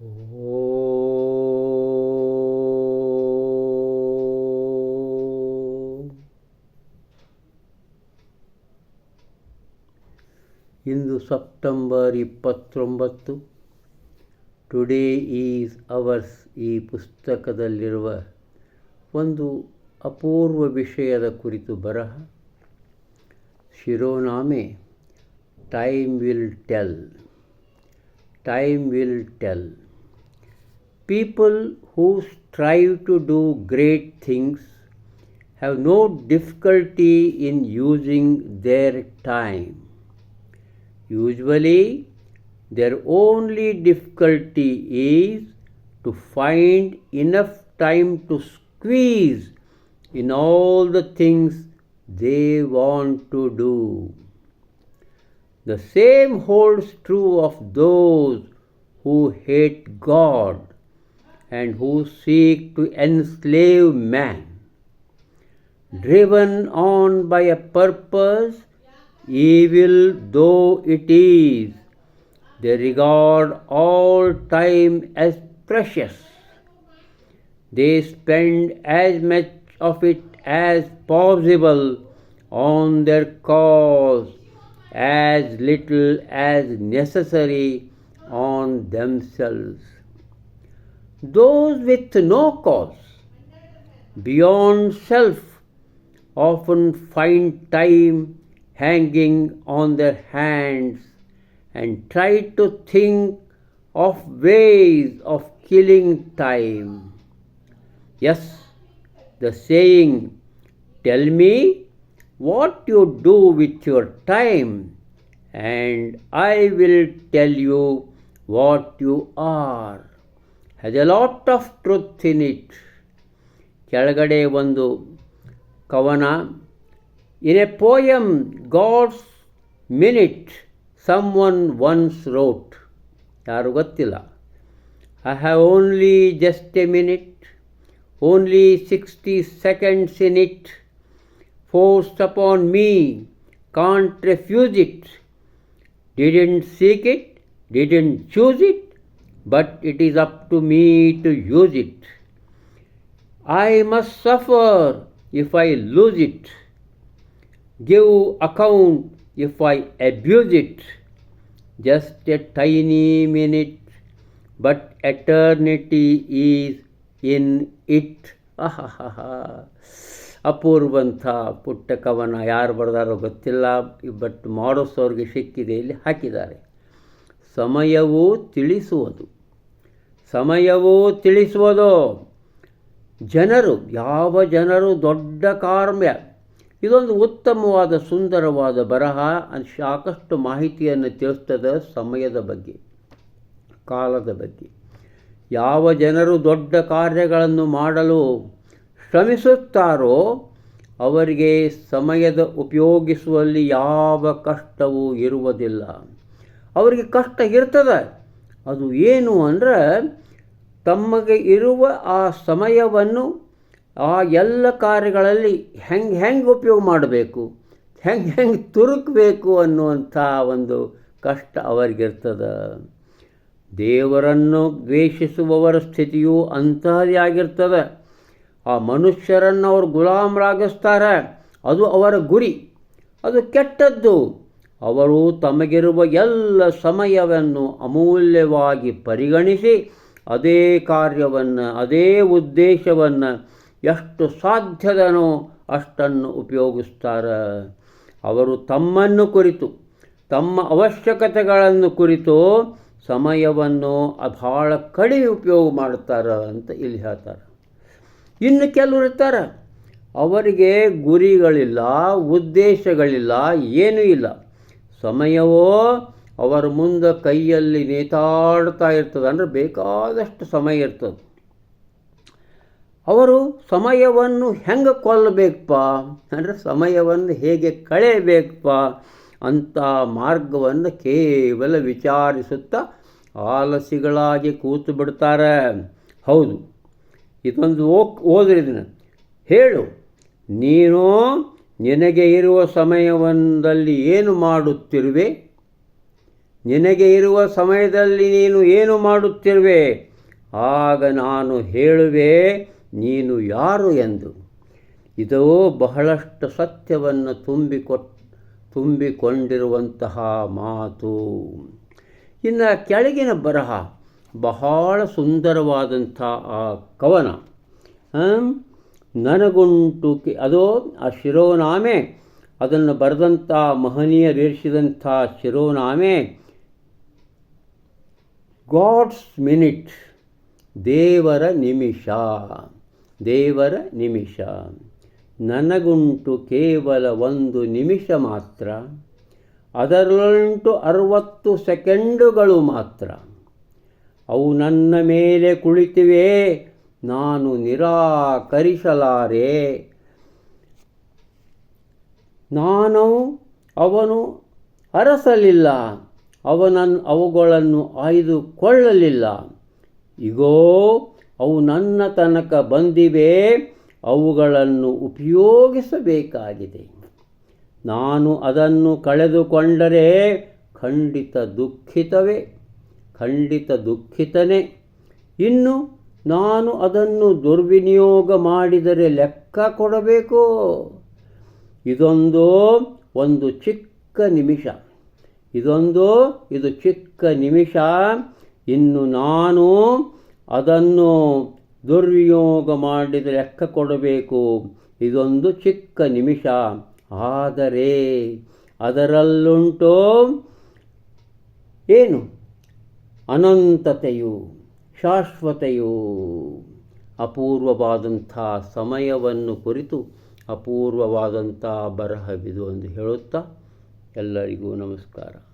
ಇಂದು September ಇಪ್ಪತ್ತೊಂಬತ್ತು. Today is ours ಈ ಪುಸ್ತಕದಲ್ಲಿರುವ ಒಂದು ಅಪೂರ್ವ ವಿಷಯದ ಕುರಿತು ಬರಹ. ಶಿರೋನಾಮೆ time will tell time will tell People who strive to do great things have no difficulty in using their time. Usually, their only difficulty is to find enough time to squeeze in all the things they want to do. The same holds true of those who hate God and who seek to enslave man. Driven on by a purpose, evil though it is, they regard all time as precious. They spend as much of it as possible on their cause, as little as necessary on themselves. Those with no cause, beyond self, often find time hanging on their hands and try to think of ways of killing time. Yes, the saying, Tell me what you do with your time, and I will tell you what you are, has a lot of truth in it. ಕೆಳಗಡೆ ಒಂದು ಕವನ in a poem God's minute someone once wrote ಯಾರು ಗೊತ್ತಿಲ್ಲ I have only just a minute only sixty seconds in it forced upon me can't refuse it didn't seek it didn't choose it but it is up to me to use it. I must suffer if I lose it, give account if I abuse it. Just a tiny minute, but eternity is in it. ಅಪೂರ್ವಂಥ ಪುಟ್ಟ ಕವನ ಯಾರು ಬರೆದಾರೋ ಗೊತ್ತಿಲ್ಲ but ಮಾಡೋಸೋರಿಗೆ ಸಿಕ್ಕಿದೆ ಇಲ್ಲಿ ಹಾಕಿದ್ದಾರೆ ಸಮಯವೂ ತಿಳಿಸುವುದು ಸಮಯವೂ ತಿಳಿಸುವುದು? ಜನರು, ಯಾವ ಜನರು ದೊಡ್ಡ ಕಾರ್ಮ್ಯ ಇದೊಂದು ಉತ್ತಮವಾದ, ಸುಂದರವಾದ ಬರಹ ಸಾಕಷ್ಟು ಮಾಹಿತಿಯನ್ನು ತಿಳಿಸ್ತದೆ ಸಮಯದ ಬಗ್ಗೆ, ಕಾಲದ ಬಗ್ಗೆ. ಯಾವ ಜನರು ದೊಡ್ಡ ಕಾರ್ಯಗಳನ್ನು ಮಾಡಲು ಶ್ರಮಿಸುತ್ತಾರೋ, ಅವರಿಗೆ ಸಮಯದ ಉಪಯೋಗಿಸುವಲ್ಲಿ ಯಾವ ಕಷ್ಟವೂ ಇರುವುದಿಲ್ಲ. ಅವರಿಗೆ ಕಷ್ಟ ಇರ್ತದೆ. ಅದು ಏನು ಅಂದರೆ ತಮಗೆ ಇರುವ ಆ ಸಮಯವನ್ನು ಆ ಎಲ್ಲ ಕಾರ್ಯಗಳಲ್ಲಿ ಹೆಂಗೆ ಹೆಂಗೆ ಉಪಯೋಗ ಮಾಡಬೇಕು, ಹೆಂಗೆ ಹೆಂಗೆ ತುರುಕಬೇಕು ಅನ್ನುವಂಥ ಒಂದು ಕಷ್ಟ ಅವರಿಗಿರ್ತದೆ. ದೇವರನ್ನು ದ್ವೇಷಿಸುವವರ ಸ್ಥಿತಿಯು ಅಂತಹದೇ ಆಗಿರ್ತದೆ. ಆ ಮನುಷ್ಯರನ್ನು ಅವರು ಗುಲಾಮರಾಗಿಸ್ತಾರೆ, ಅದು ಅವರ ಗುರಿ. ಅದು ಕೆಟ್ಟದ್ದು. ಅವರು ತಮಗಿರುವ ಎಲ್ಲ ಸಮಯವನ್ನು ಅಮೂಲ್ಯವಾಗಿ ಪರಿಗಣಿಸಿ ಅದೇ ಕಾರ್ಯವನ್ನು, ಅದೇ ಉದ್ದೇಶವನ್ನು ಎಷ್ಟು ಸಾಧ್ಯದನೋ ಅಷ್ಟನ್ನು ಉಪಯೋಗಿಸ್ತಾರೆ. ಅವರು ತಮ್ಮನ್ನು ಕುರಿತು, ತಮ್ಮ ಅವಶ್ಯಕತೆಗಳನ್ನು ಕುರಿತು ಸಮಯವನ್ನು ಬಹಳ ಕಡಿಮೆ ಉಪಯೋಗ ಮಾಡ್ತಾರೆ ಅಂತ ಇಲ್ಲಿ ಹೇಳ್ತಾರೆ. ಇನ್ನು ಕೆಲವರು ಇರ್ತಾರೆ, ಅವರಿಗೆ ಗುರಿಗಳಿಲ್ಲ, ಉದ್ದೇಶಗಳಿಲ್ಲ, ಏನೂ ಇಲ್ಲ. ಸಮಯವೋ ಅವರ ಮುಂದೆ ಕೈಯಲ್ಲಿ ನೇತಾಡ್ತಾ ಇರ್ತದೆ. ಅಂದರೆ ಬೇಕಾದಷ್ಟು ಸಮಯ ಇರ್ತದೆ. ಅವರು ಸಮಯವನ್ನು ಹೆಂಗೆ ಕೊಲ್ಲಬೇಕಪ್ಪ ಅಂದರೆ ಸಮಯವನ್ನು ಹೇಗೆ ಕಳೆಯಬೇಕಪ್ಪ? ಅಂಥ ಮಾರ್ಗವನ್ನು ಕೇವಲ ವಿಚಾರಿಸುತ್ತಾ ಆಲಸಿಗಳಾಗಿ ಕೂತು ಬಿಡ್ತಾರೆ. ಹೌದು. ಇದೊಂದು ಓಕ್ ಓದ್ರಿದನ. ಹೇಳು, ನೀನು ನಿನಗೆ ಇರುವ ಸಮಯವೊಂದಲ್ಲಿ ಏನು ಮಾಡುತ್ತಿರುವೆ? ನಿನಗೆ ಇರುವ ಸಮಯದಲ್ಲಿ ನೀನು ಏನು ಮಾಡುತ್ತಿರುವೆ? ಆಗ ನಾನು ಹೇಳುವೆ, ನೀನು ಯಾರು ಎಂದು. ಇದು ಬಹಳಷ್ಟು ಸತ್ಯವನ್ನು ತುಂಬಿಕೊಟ್, ತುಂಬಿಕೊಂಡಿರುವಂತಹ ಮಾತು. ಇನ್ನು ಕೆಳಗಿನ ಬರಹ ಬಹಳ ಸುಂದರವಾದಂಥ ಆ ಕವನ? ನನಗುಂಟು ಕಿ ಅದೋ ಆ ಶಿರೋನಾಮೆ, ಅದನ್ನು ಬರೆದಂಥ ಮಹನೀಯರೇರಿಸಿದಂಥ ಶಿರೋನಾಮೆ. ಗಾಡ್ಸ್ ಮಿನಿಟ್, ದೇವರ ನಿಮಿಷ ದೇವರ ನಿಮಿಷ. ನನಗುಂಟು ಕೇವಲ ಒಂದು ನಿಮಿಷ ಮಾತ್ರ, ಅದರಲ್ಲಂಟು ಅರವತ್ತು ಸೆಕೆಂಡುಗಳು ಮಾತ್ರ. ಅವು ನನ್ನ ಮೇಲೆ ಕುಳಿತಿವೆ ನಾನು ನಿರಾಕರಿಸಲಾರೆ. ನಾನು ಅವನು ಅರಸಲಿಲ್ಲ ಅವನನ್ನು ಅವುಗಳನ್ನು ಆಯ್ದುಕೊಳ್ಳಲಿಲ್ಲ. ಇಗೋ, ಅವು ನನ್ನ ತನಕ ಬಂದಿವೆ, ಅವುಗಳನ್ನು ಉಪಯೋಗಿಸಬೇಕಾಗಿದೆ. ನಾನು ಅದನ್ನು ಕಳೆದುಕೊಂಡರೆ ಖಂಡಿತ ದುಃಖಿತವೇ, ಖಂಡಿತ ದುಃಖಿತನೇ. ಇನ್ನು ನಾನು ಅದನ್ನು ದುರ್ವಿನಿಯೋಗ ಮಾಡಿದರೆ ಲೆಕ್ಕ ಕೊಡಬೇಕು? ಇದೊಂದು ಒಂದು ಚಿಕ್ಕ ನಿಮಿಷ. ಇದೊಂದು, ಇದು ಚಿಕ್ಕ ನಿಮಿಷ. ಇನ್ನು ನಾನು ಅದನ್ನು ದುರ್ವಿನಿಯೋಗ ಮಾಡಿದ ಲೆಕ್ಕ ಕೊಡಬೇಕು. ಇದೊಂದು ಚಿಕ್ಕ ನಿಮಿಷ. ಆದರೆ ಅದರಲ್ಲುಂಟು ಏನು? ಅನಂತತೆಯು. ಶಾಶ್ವತೆಯು ಅಪೂರ್ವವಾದಂಥ ಸಮಯವನ್ನು ಕುರಿತು ಅಪೂರ್ವವಾದಂಥ ಬರಹವಿದು ಎಂದು ಹೇಳುತ್ತಾ ಎಲ್ಲರಿಗೂ ನಮಸ್ಕಾರ.